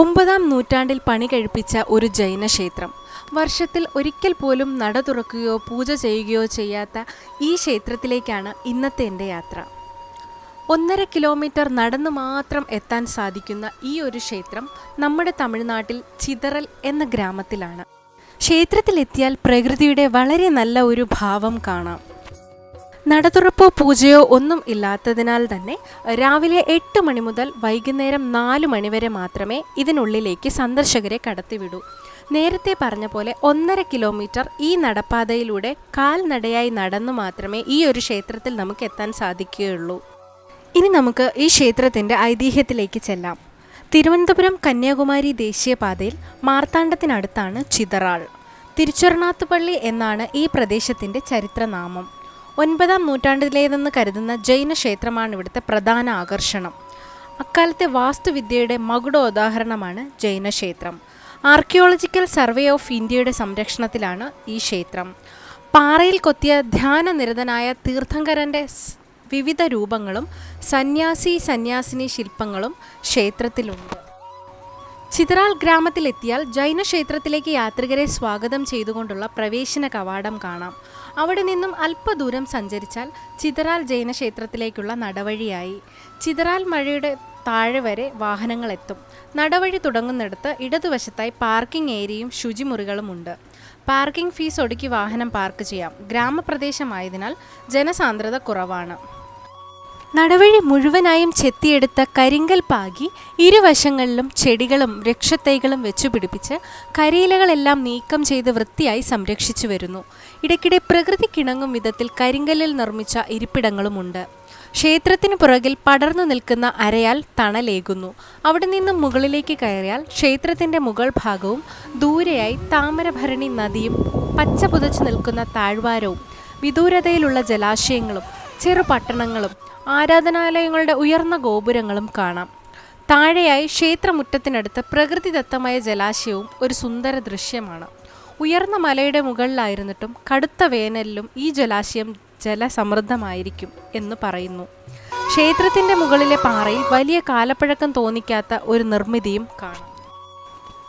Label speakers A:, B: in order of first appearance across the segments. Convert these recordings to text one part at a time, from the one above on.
A: ഒമ്പതാം നൂറ്റാണ്ടിൽ പണി കഴിപ്പിച്ച ഒരു ജൈന ക്ഷേത്രം. വർഷത്തിൽ ഒരിക്കൽ പോലും നട തുറക്കുകയോ പൂജ ചെയ്യുകയോ ചെയ്യാത്ത ഈ ക്ഷേത്രത്തിലേക്കാണ് ഇന്നത്തെ എന്റെ യാത്ര. ഒന്നര കിലോമീറ്റർ നടന്ന് മാത്രം എത്താൻ സാധിക്കുന്ന ഈ ഒരു ക്ഷേത്രം നമ്മുടെ തമിഴ്നാട്ടിൽ ചിതറൽ എന്ന ഗ്രാമത്തിലാണ്. ക്ഷേത്രത്തിലെത്തിയാൽ പ്രകൃതിയുടെ വളരെ നല്ല ഒരു ഭാവം കാണാം. നടതുറപ്പോ പൂജയോ ഒന്നും ഇല്ലാത്തതിനാൽ തന്നെ രാവിലെ എട്ട് മണി മുതൽ വൈകുന്നേരം നാല് മണി വരെ മാത്രമേ ഇതിനുള്ളിലേക്ക് സന്ദർശകരെ കടത്തിവിടൂ. നേരത്തെ പറഞ്ഞ പോലെ ഒന്നര കിലോമീറ്റർ ഈ നടപ്പാതയിലൂടെ കാൽനടയായി നടന്നു മാത്രമേ ഈ ഒരു ക്ഷേത്രത്തിൽ നമുക്ക് എത്താൻ സാധിക്കുകയുള്ളൂ. ഇനി നമുക്ക് ഈ ക്ഷേത്രത്തിന്റെ ഐതിഹ്യത്തിലേക്ക് ചെല്ലാം. തിരുവനന്തപുരം കന്യാകുമാരി ദേശീയപാതയിൽ മാർത്താണ്ഡത്തിനടുത്താണ് ചിതറാൾ. തിരുച്ചൊറണാത്തുപള്ളി എന്നാണ് ഈ പ്രദേശത്തിന്റെ ചരിത്രനാമം. ഒൻപതാം നൂറ്റാണ്ടിലേതെന്ന് കരുതുന്ന ജൈന ക്ഷേത്രമാണ് ഇവിടുത്തെ പ്രധാന ആകർഷണം. അക്കാലത്തെ വാസ്തുവിദ്യയുടെ മകുടോദാഹരണമാണ് ജൈന ക്ഷേത്രം. ആർക്കിയോളജിക്കൽ സർവേ ഓഫ് ഇന്ത്യയുടെ സംരക്ഷണത്തിലാണ് ഈ ക്ഷേത്രം. പാറയിൽ കൊത്തിയ ധ്യാനനിരതനായ തീർത്ഥങ്കരന്റെ വിവിധ രൂപങ്ങളും സന്യാസി സന്യാസിനി ശില്പങ്ങളും ക്ഷേത്രത്തിലുണ്ട്. ചിതറാൾ ഗ്രാമത്തിലെത്തിയാൽ ജൈന ക്ഷേത്രത്തിലേക്ക് യാത്രികരെ സ്വാഗതം ചെയ്തുകൊണ്ടുള്ള പ്രവേശന കവാടം കാണാം. അവിടെ നിന്നും അല്പദൂരം സഞ്ചരിച്ചാൽ ചിതറാൽ ജൈന ക്ഷേത്രത്തിലേക്കുള്ള നടവഴിയായി. ചിതറാൽ മഴയുടെ താഴെ വരെ വാഹനങ്ങൾ എത്തും. നടവഴി തുടങ്ങുന്നിടത്ത് ഇടതുവശത്തായി പാർക്കിംഗ് ഏരിയയും ശുചിമുറികളുമുണ്ട് പാർക്കിംഗ് ഫീസ് ഒടുക്കി വാഹനം പാർക്ക് ചെയ്യാം. ഗ്രാമപ്രദേശമായതിനാൽ ജനസാന്ദ്രത കുറവാണ്. നടവഴി മുഴുവനായും ചെത്തിയെടുത്ത കരിങ്കൽ പാകി ഇരുവശങ്ങളിലും ചെടികളും വൃക്ഷത്തൈകളും വെച്ചുപിടിപ്പിച്ച് കരിയിലകളെല്ലാം നീക്കം ചെയ്ത് വൃത്തിയായി സംരക്ഷിച്ചു വരുന്നു. ഇടയ്ക്കിടെ പ്രകൃതിക്കിണങ്ങും വിധത്തിൽ കരിങ്കല്ലിൽ നിർമ്മിച്ച ഇരിപ്പിടങ്ങളുമുണ്ട്. ക്ഷേത്രത്തിന് പുറകിൽ പടർന്നു നിൽക്കുന്ന അരയാൽ തണലേകുന്നു. അവിടെ നിന്നും മുകളിലേക്ക് കയറിയാൽ ക്ഷേത്രത്തിന്റെ മുകൾ ഭാഗവും ദൂരെയായി താമരഭരണി നദിയും പച്ച പുതച്ചു നിൽക്കുന്ന താഴ്വാരവും വിദൂരതയിലുള്ള ജലാശയങ്ങളും ചെറു പട്ടണങ്ങളും ആരാധനാലയങ്ങളുടെ ഉയർന്ന ഗോപുരങ്ങളും കാണാം. താഴെയായി ക്ഷേത്രമുറ്റത്തിനടുത്ത് പ്രകൃതിദത്തമായ ജലാശയവും ഒരു സുന്ദര ദൃശ്യമാണ്. ഉയർന്ന മലയുടെ മുകളിലായിരുന്നിട്ടും കടുത്ത വേനലിലും ഈ ജലാശയം ജലസമൃദ്ധമായിരിക്കും എന്ന് പറയുന്നു. ക്ഷേത്രത്തിന്റെ മുകളിലെ പാറയിൽ വലിയ കാലപ്പഴക്കം തോന്നിക്കാത്ത ഒരു നിർമ്മിതിയും കാണാം.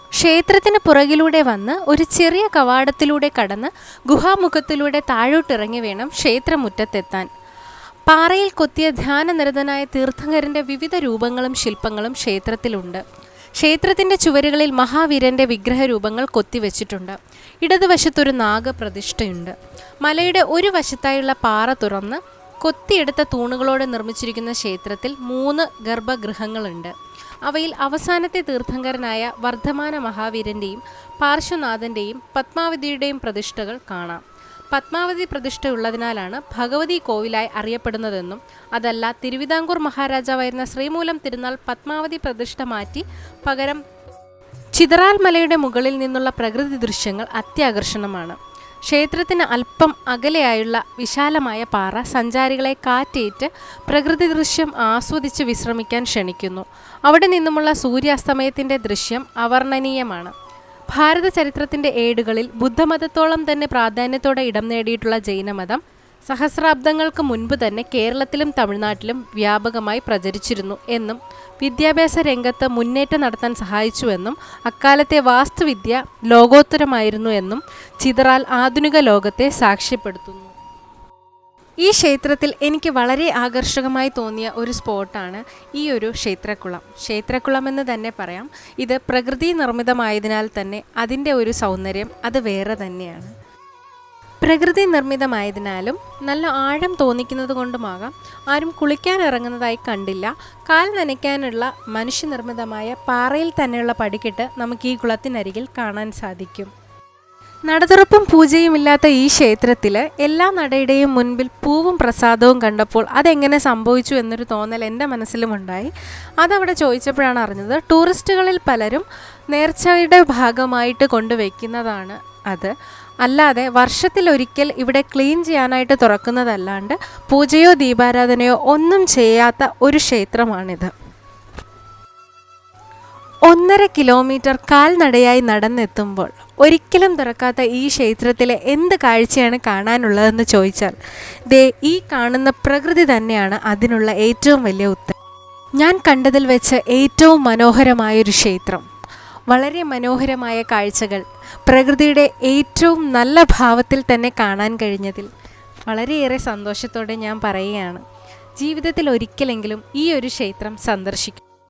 A: ക്ഷേത്രത്തിന് പുറകിലൂടെ വന്ന് ഒരു ചെറിയ കവാടത്തിലൂടെ കടന്ന് ഗുഹാമുഖത്തിലൂടെ താഴോട്ടിറങ്ങി വേണം ക്ഷേത്രമുറ്റത്തെത്താൻ. പാറയിൽ കൊത്തിയ ധ്യാനനിരതനായ തീർത്ഥങ്കരന്റെ വിവിധ രൂപങ്ങളും ശില്പങ്ങളും ക്ഷേത്രത്തിലുണ്ട്. ക്ഷേത്രത്തിന്റെ ചുവരുകളിൽ മഹാവീരന്റെ വിഗ്രഹരൂപങ്ങൾ കൊത്തിവെച്ചിട്ടുണ്ട്. ഇടതുവശത്തൊരു നാഗപ്രതിഷ്ഠയുണ്ട്. മലയുടെ ഒരു വശത്തായുള്ള പാറ തുറന്ന് കൊത്തിയെടുത്ത തൂണുകളോടെ നിർമ്മിച്ചിരിക്കുന്ന ക്ഷേത്രത്തിൽ മൂന്ന് ഗർഭഗൃഹങ്ങളുണ്ട്. അവയിൽ അവസാനത്തെ തീർത്ഥങ്കരനായ വർദ്ധമാന മഹാവീരന്റെയും പാർശ്വനാഥന്റെയും പത്മാവതിയുടെയും പ്രതിഷ്ഠകൾ കാണാം. പത്മാവതി പ്രതിഷ്ഠ ഉള്ളതിനാലാണ് ഭഗവതി കോവിലായി അറിയപ്പെടുന്നതെന്നും അതല്ല തിരുവിതാംകൂർ മഹാരാജാവായിരുന്ന ശ്രീമൂലം തിരുനാൾ പത്മാവതി പ്രതിഷ്ഠ മാറ്റി പകരം ചിതറാൽ മലയുടെ മുകളിൽ നിന്നുള്ള പ്രകൃതി ദൃശ്യങ്ങൾ അത്യാകർഷണമാണ്. ക്ഷേത്രത്തിന് അല്പം അകലെയായുള്ള വിശാലമായ പാറ സഞ്ചാരികളെ കാറ്റേറ്റ് പ്രകൃതി ദൃശ്യം ആസ്വദിച്ച് വിശ്രമിക്കാൻ ക്ഷണിക്കുന്നു. അവിടെ നിന്നുമുള്ള സൂര്യാസ്തമയത്തിന്റെ ദൃശ്യം അവർണനീയമാണ്. ഭാരത ചരിത്രത്തിന്റെ ഏടുകളിൽ ബുദ്ധമതത്തോളം തന്നെ പ്രാധാന്യത്തോടെ ഇടം നേടിയിട്ടുള്ള ജൈനമതം സഹസ്രാബ്ദങ്ങൾക്ക് മുൻപ് തന്നെ കേരളത്തിലും തമിഴ്നാട്ടിലും വ്യാപകമായി പ്രചരിച്ചിരുന്നു എന്നും വിദ്യാഭ്യാസ രംഗത്ത് മുന്നേറ്റം നടത്താൻ സഹായിച്ചുവെന്നും അക്കാലത്തെ വാസ്തുവിദ്യ ലോകോത്തരമായിരുന്നു എന്നും ചിതറാൽ ആധുനിക ലോകത്തെ സാക്ഷ്യപ്പെടുത്തുന്നു. ഈ ക്ഷേത്രത്തിൽ എനിക്ക് വളരെ ആകർഷകമായി തോന്നിയ ഒരു സ്പോട്ടാണ് ഈ ഒരു ക്ഷേത്രക്കുളം. ക്ഷേത്രക്കുളം എന്ന് തന്നെ പറയാം. ഇത് പ്രകൃതി നിർമ്മിതമായതിനാൽ തന്നെ അതിന്റെ ഒരു സൗന്ദര്യം അത് വേറെ തന്നെയാണ്. പ്രകൃതി നിർമ്മിതമായതിനാലും നല്ല ആഴം തോന്നിക്കുന്നത് കൊണ്ടുമാകാം. ആരും കുളിക്കാൻ ഇറങ്ങുന്നതായി കണ്ടില്ല. കാൽ നനയ്ക്കാനുള്ള മനുഷ്യനിർമ്മിതമായ പാറയിൽ തന്നെയുള്ള പടിക്കെട്ട് നമുക്ക് ഈ കുളത്തിനരികിൽ കാണാൻ സാധിക്കും. നടതുറപ്പും പൂജയും ഇല്ലാത്ത ഈ ക്ഷേത്രത്തിൽ എല്ലാ നടയുടെയും മുൻപിൽ പൂവും പ്രസാദവും കണ്ടപ്പോൾ അതെങ്ങനെ സംഭവിച്ചു എന്നൊരു തോന്നൽ എന്റെ മനസ്സിലുമുണ്ടായി. അതവിടെ ചോദിച്ചപ്പോഴാണ് അറിഞ്ഞത് ടൂറിസ്റ്റുകളിൽ പലരും നേർച്ചയുടെ ഭാഗമായിട്ട് കൊണ്ടുവയ്ക്കുന്നതാണ് അത്. അല്ലാതെ വർഷത്തിലൊരിക്കൽ ഇവിടെ ക്ലീൻ ചെയ്യാനായിട്ട് തുറക്കുന്നതല്ലാണ്ട് പൂജയോ ദീപാരാധനയോ ഒന്നും ചെയ്യാത്ത ഒരു ക്ഷേത്രമാണിത്. ഒന്നര കിലോമീറ്റർ കാൽനടയായി നടന്നെത്തുമ്പോൾ ഒരിക്കലും തുറക്കാത്ത ഈ ക്ഷേത്രത്തിലെ എന്ത് കാഴ്ചയാണ് കാണാനുള്ളതെന്ന് ചോദിച്ചാൽ ദേ ഈ കാണുന്ന പ്രകൃതി തന്നെയാണ് അതിനുള്ള ഏറ്റവും വലിയ ഉത്തരം. ഞാൻ കണ്ടതിൽ വെച്ച് ഏറ്റവും മനോഹരമായൊരു ക്ഷേത്രം. വളരെ മനോഹരമായ കാഴ്ചകൾ പ്രകൃതിയുടെ ഏറ്റവും നല്ല ഭാവത്തിൽ തന്നെ കാണാൻ കഴിഞ്ഞതിൽ. വളരെയേറെ സന്തോഷത്തോടെ ഞാൻ പറയുകയാണ് ജീവിതത്തിൽ ഒരിക്കലെങ്കിലും ഈ ഒരു ക്ഷേത്രം സന്ദർശിക്കും.